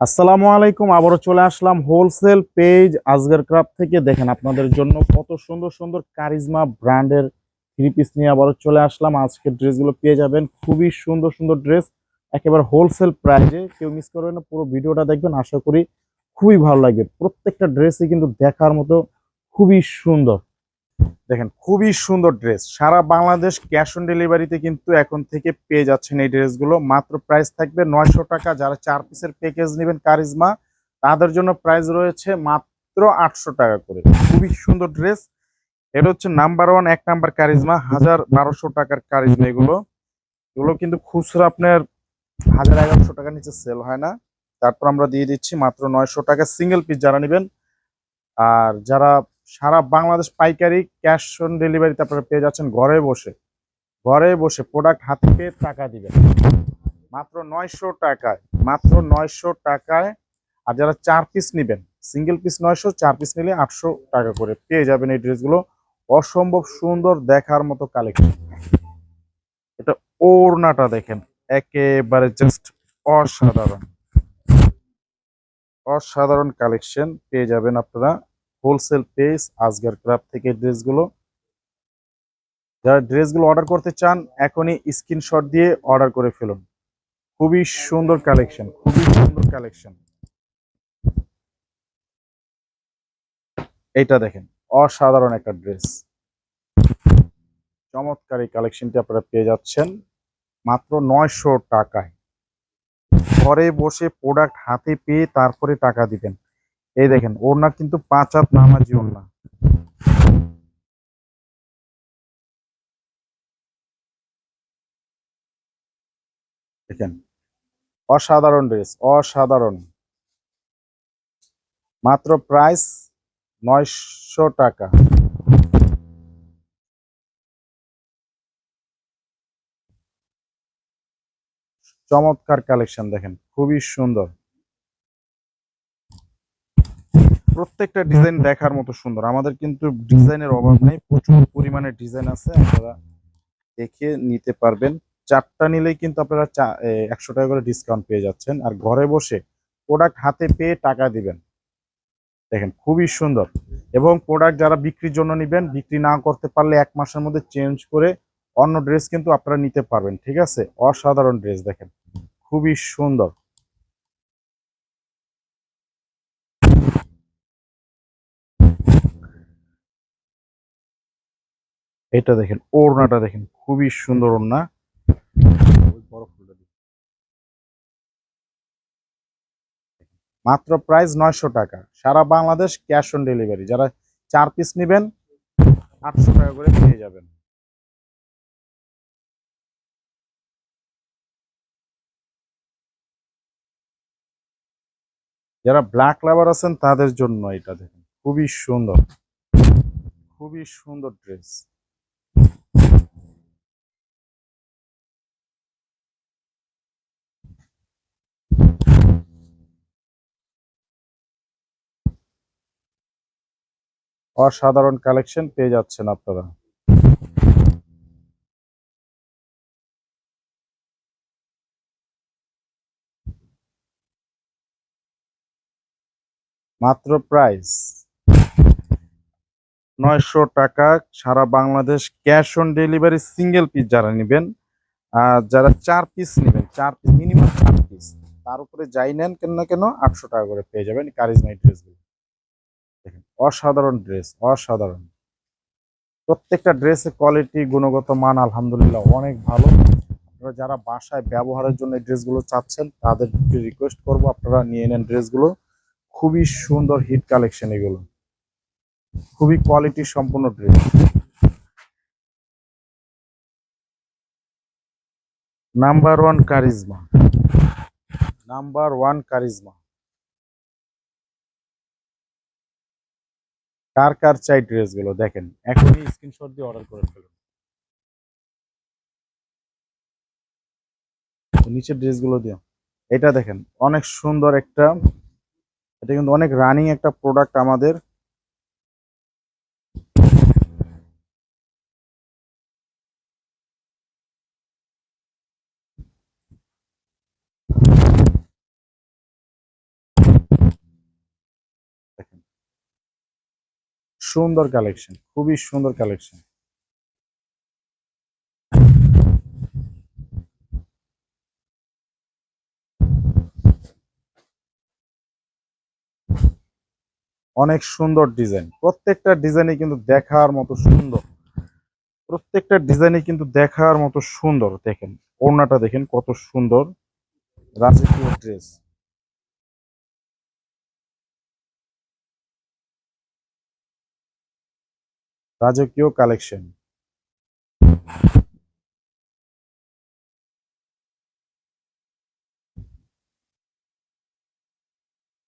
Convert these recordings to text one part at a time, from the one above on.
আসসালামু আলাইকুম, আবারও চলে আসলাম হোলসেল পেজ আজগার ক্রাফট থেকে। দেখেন আপনাদের জন্য কত সুন্দর সুন্দর কারিজমা ব্র্যান্ডের থ্রি পিস নিয়ে আবারও চলে আসলাম। আজকের ড্রেসগুলো পেয়ে যাবেন। খুবই সুন্দর সুন্দর ড্রেস একেবারে হোলসেল প্রাইজে কেউ মিস করবেন না, পুরো ভিডিওটা দেখবেন, আশা করি খুবই ভালো লাগবে। প্রত্যেকটা ড্রেসই কিন্তু দেখার মতো খুবই সুন্দর। দেখেন, খুবই সুন্দর ড্রেস সারা বাংলাদেশ ক্যাশ অন ডেলিভারিতে কিন্তু এখন থেকে পেয়ে যাচ্ছেন এই ড্রেসগুলো মাত্র প্রাইস থাকবে নয়শো টাকা। যারা চার পিসের প্যাকেজ নেবেন কারিজমা, তাদের জন্য প্রাইস রয়েছে মাত্র আটশো টাকা করে। খুবই সুন্দর ড্রেস এটা হচ্ছে নাম্বার ওয়ান এক নাম্বার কারিজমা। হাজার বারোশো টাকার কারিজমা এগুলো। এগুলো কিন্তু খুচরা আপনার হাজার এগারোশো টাকার নিচে সেল হয় না। তারপর আমরা দিয়ে দিচ্ছি মাত্র নয়শো টাকা। সিঙ্গেল পিস যারা নেবেন, আর যারা সারা বাংলাদেশ পাইকারি ক্যাশ অন ডেলিভারিতে আপনারা পেয়ে যাচ্ছেন ঘরে বসে ঘরে বসে প্রোডাক্ট হাতে পেয়ে টাকা দিবেন। মাত্র নয়শো টাকায়, মাত্র নয়শো টাকায়, আর যারা চার পিস নেবেন সিঙ্গেল পিস নয়শো, চার পিস নিলে আটশো টাকা করে পেয়ে যাবেন এই ড্রেসগুলো। অসম্ভব সুন্দর দেখার মতো কালেকশন এটা ওড়নাটা দেখেন, একেবারে জাস্ট অসাধারণ। অসাধারণ কালেকশন পেয়ে যাবেন আপনারা। হোলসেল পেজ আজগার ক্রাফট থেকে ড্রেসগুলো যারা ড্রেসগুলো অর্ডার করতে চান, এখনই স্ক্রিনশট দিয়ে অর্ডার করে ফেলুন। খুবই সুন্দর কালেকশন খুবই সুন্দর কালেকশন এইটা দেখেন, অসাধারণ একটা ড্রেস চমৎকার এই কালেকশনটি আপনারা পেয়ে যাচ্ছেন, মাত্র নয়শো টাকায়। ঘরে বসে প্রোডাক্ট হাতে পেয়ে তারপরে টাকা দিবেন। এই দেখেন, ওড়না কিন্তু পাঁচ হাত নামাজি ওড়না। দেখেন, অসাধারণ ড্রেস, অসাধারণ। মাত্র প্রাইস নয়শো টাকা। চমৎকার কালেকশন দেখেন, খুবই সুন্দর। প্রত্যেকটা ডিজাইন দেখার মতো সুন্দর। আমাদের কিন্তু ডিজাইনের অভাব নেই। প্রচুর পরিমাণে ডিজাইন আছে। আপনারা দেখে নিতে পারবেন। চারটা নিলেই কিন্তু আপনারা একশো টাকা করে ডিসকাউন্ট পেয়ে যাচ্ছেন। আর ঘরে বসে প্রোডাক্ট হাতে পেয়ে টাকা দিবেন। দেখেন খুবই সুন্দর। এবং প্রোডাক্ট যারা বিক্রির জন্য নেবেন বিক্রি না করতে পারলে এক মাসের মধ্যে চেঞ্জ করে অন্য ড্রেস কিন্তু আপনারা নিতে পারবেন। ঠিক আছে? অসাধারণ ড্রেস দেখেন। খুবই সুন্দর। এটা দেখেন, ওড়নাটা দেখেন, খুবই সুন্দর ওড়না। মাত্র প্রাইস নয়শো টাকা। সারা বাংলাদেশ ক্যাশ অন ডেলিভারি যারা চার পিস নেবেন, আটশো টাকা করে পেয়ে যাবেন। যারা ব্ল্যাক লাভার আছেন, তাদের জন্য এটা দেখেন, খুবই সুন্দর। খুবই সুন্দর ড্রেস অসাধারণ কালেকশন পেয়ে যাচ্ছেন আপনারা। মাত্র প্রাইস নয়শো টাকা, সারা Bangladesh cash on delivery single piece যারা নেবেন আর যারা চার পিস নেবেন, চার পিস মিনিমাম চার পিস তার উপরে যাই নেন কেন না কেন, আটশো টাকা করে পেয়ে যাবেন কারিজমাই ড্রেসগুলো অসাধারণ ড্রেস, অসাধারণ। প্রত্যেকটা ড্রেসের কোয়ালিটি গুণগত মান আলহামদুলিল্লাহ অনেক ভালো। আপনারা যারা বাসায় ব্যবহারের জন্য ড্রেসগুলো চাচ্ছেন তাদেরকে রিকোয়েস্ট করব, আপনারা নিয়ে নেন ড্রেসগুলো। খুবই সুন্দর হিট কালেকশন এগুলো। খুবই কোয়ালিটি সম্পন্ন dress. Number one charisma number one charisma কার কার চাই ড্রেসগুলো দেখেন, এখনই স্ক্রিনশট দিয়ে অর্ডার করে ফেলুন। ড্রেসগুলো দিও। এটা দেখেন, অনেক সুন্দর একটা, এটা কিন্তু অনেক রানিং একটা প্রোডাক্ট আমাদের। সুন্দর কালেকশন খুবই সুন্দর কালেকশন অনেক সুন্দর ডিজাইন প্রত্যেকটা ডিজাইনই কিন্তু দেখার মতো সুন্দর। প্রত্যেকটা ডিজাইনই কিন্তু দেখার মতো সুন্দর, দেখেন, ওড়নাটা দেখেন কত সুন্দর। রাজকীয় ড্রেস রাজকীয় কালেকশন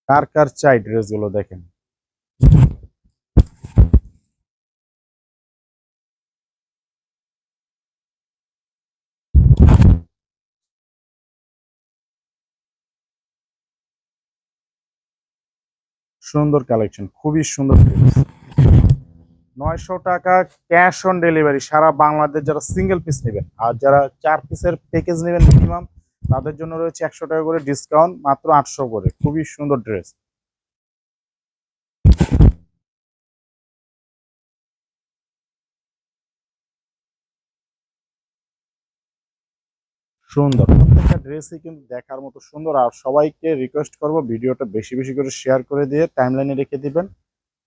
কার কার চাই ড্রেসগুলো দেখেন? সুন্দর কালেকশন খুবই সুন্দর নয়শো টাকা ক্যাশ অন ডেলিভারি সারা বাংলাদেশ যারা সিঙ্গেল পিস নেবেন। আর যারা চার পিসের প্যাকেজ নেবেন মিনিমাম তাদের জন্য রয়েছে একশো টাকা করে ডিসকাউন্ট মাত্র আটশো করে। খুবই সুন্দর ড্রেস সুন্দর। প্রত্যেকটা ড্রেসই কিন্তু দেখার মতো সুন্দর। আর সবাইকে রিকোয়েস্ট করব, ভিডিওটা বেশি বেশি করে শেয়ার করে দিয়ে টাইমলাইনে রেখে দিবেন।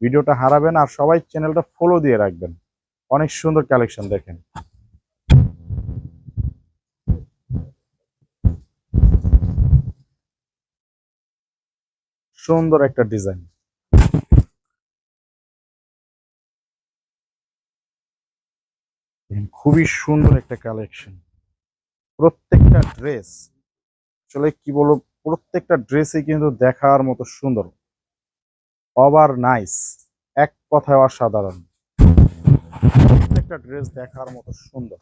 ভিডিওটা হারাবেন আর সবাই চ্যানেলটা ফলো দিয়ে রাখবেন। অনেক সুন্দর কালেকশন দেখেন। সুন্দর একটা ডিজাইন খুবই সুন্দর একটা কালেকশন প্রত্যেকটা ড্রেস আসলে কি বলব, প্রত্যেকটা ড্রেসই কিন্তু দেখার মতো সুন্দর। Over nice. এক কথায় অসাধারণ। প্রত্যেকটা ড্রেস দেখার মতো সুন্দর।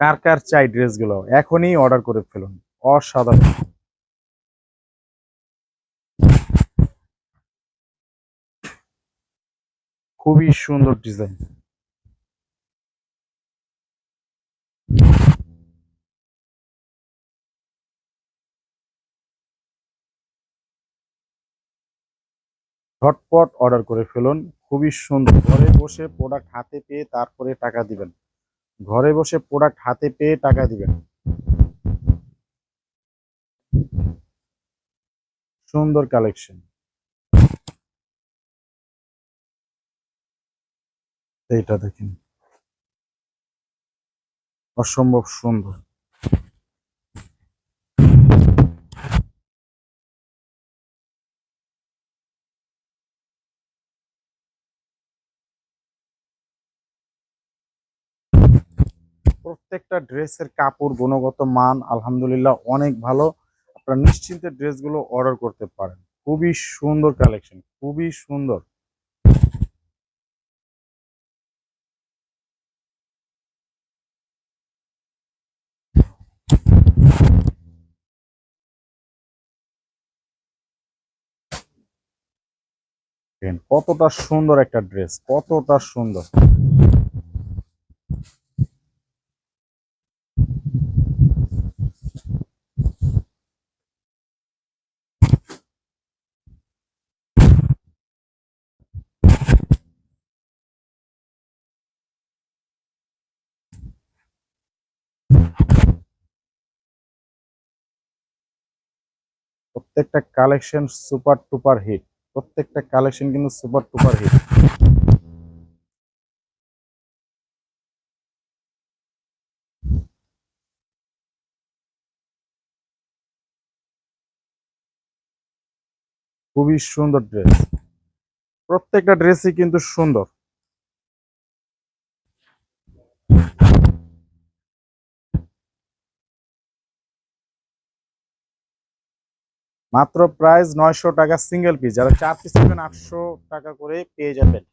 কার কার চাই ড্রেসগুলো, এখনই অর্ডার করে ফেলুন। অসাধারণ। খুবই সুন্দর ডিজাইন। ঝটপট অর্ডার করে ফেলুন। খুবই সুন্দর। ঘরে বসে প্রোডাক্ট হাতে পেয়ে তারপরে টাকা দিবেন। ঘরে বসে প্রোডাক্ট হাতে পেয়ে টাকা দিবেন। সুন্দর কালেকশন এইটা দেখেন। অসম্ভব সুন্দর। প্রত্যেকটা ড্রেসের কাপড় গুণগত মান আলহামদুলিল্লাহ অনেক ভালো। আপনারা নিশ্চিন্তে ড্রেসগুলো অর্ডার করতে পারেন। খুবই সুন্দর কালেকশন, খুবই সুন্দর। কতটা সুন্দর একটা ড্রেস, কতটা সুন্দর। প্রত্যেকটা কালেকশন সুপার টুপার হিট প্রত্যেকটা কালেকশন কিন্তু সুপার টুপার হিট খুবই সুন্দর ড্রেস প্রত্যেকটা ড্রেসই কিন্তু সুন্দর। মাত্র প্রাইস নয়শো টাকা সিঙ্গেল পিস যারা চার পিস নেবেন, আটশো টাকা করে পেয়ে যাবেন।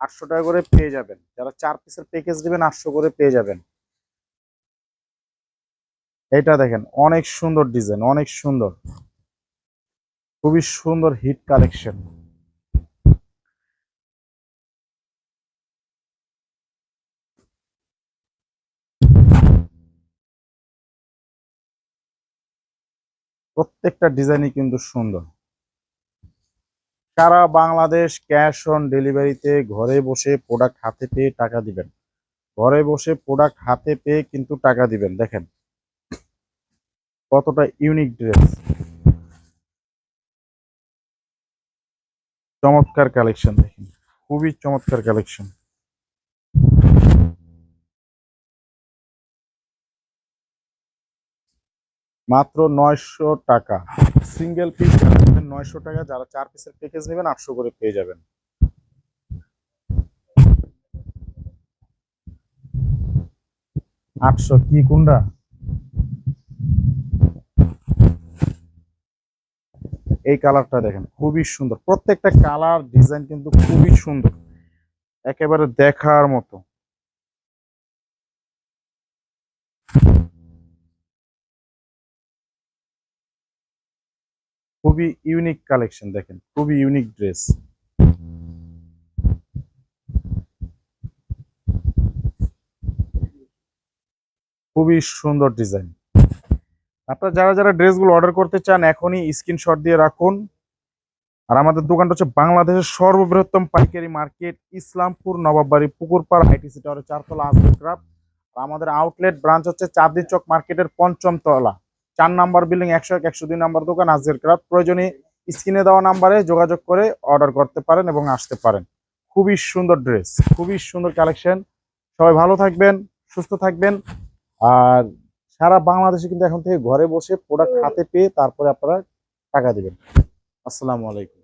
আটশো টাকা করে পেয়ে যাবেন। যারা চার পিসের প্যাকেজ নেবেন, আটশো করে পেয়ে যাবেন। এটা দেখেন, অনেক সুন্দর ডিজাইন অনেক সুন্দর। খুবই সুন্দর হিট কালেকশন প্রত্যেকটা ডিজাইনই কিন্তু সুন্দর। সারা বাংলাদেশ ক্যাশ অন ডেলিভারিতে ঘরে বসে প্রোডাক্ট হাতে পেয়ে টাকা দিবেন। ঘরে বসে প্রোডাক্ট হাতে পেয়ে কিন্তু টাকা দিবেন, দেখেন। কতটা ইউনিক ড্রেস চমৎকার কালেকশন দেখেন, খুবই চমৎকার কালেকশন মাত্র নয়শো টাকা। সিঙ্গেল পিস নয়শো টাকা, যারা চার পিসের প্যাকেজ নেবেন, আটশো করে পেয়ে যাবেন। আটশো কি কোনটা এই কালারটা দেখেন, খুবই সুন্দর। প্রত্যেকটা কালার, ডিজাইন কিন্তু খুবই সুন্দর। একেবারে দেখার মতো। খুবই ইউনিক কালেকশন দেখেন, খুবই ইউনিক ড্রেস খুবই সুন্দর ডিজাইন আপনারা যারা যারা ড্রেসগুলো অর্ডার করতে চান, এখনই স্ক্রিনশট দিয়ে রাখুন। আর আমাদের দোকানটা হচ্ছে বাংলাদেশের সর্ববৃহত্তম পাইকারি মার্কেট, ইসলামপুর, নবাববাড়ি, পুকুরপাড় আইটিসি টাওয়ারের চারতলা ক্রাফট আর আমাদের আউটলেট ব্রাঞ্চ হচ্ছে চাঁদনি চক মার্কেটের পঞ্চম তলা। চার নাম্বার বিল্ডিং, একশো এক, একশো দুই নাম্বার দোকান আজের ক্রাফট। প্রয়োজনে স্ক্রিনে দেওয়া নাম্বারে যোগাযোগ করে অর্ডার করতে পারেন এবং আসতে পারেন। খুবই সুন্দর ড্রেস, খুবই সুন্দর কালেকশন। সবাই ভালো থাকবেন, সুস্থ থাকবেন। আর সারা বাংলাদেশে কিন্তু এখন থেকে ঘরে বসে প্রোডাক্ট হাতে পেয়ে তারপরে আপনারা টাকা দেবেন। আসসালামু আলাইকুম।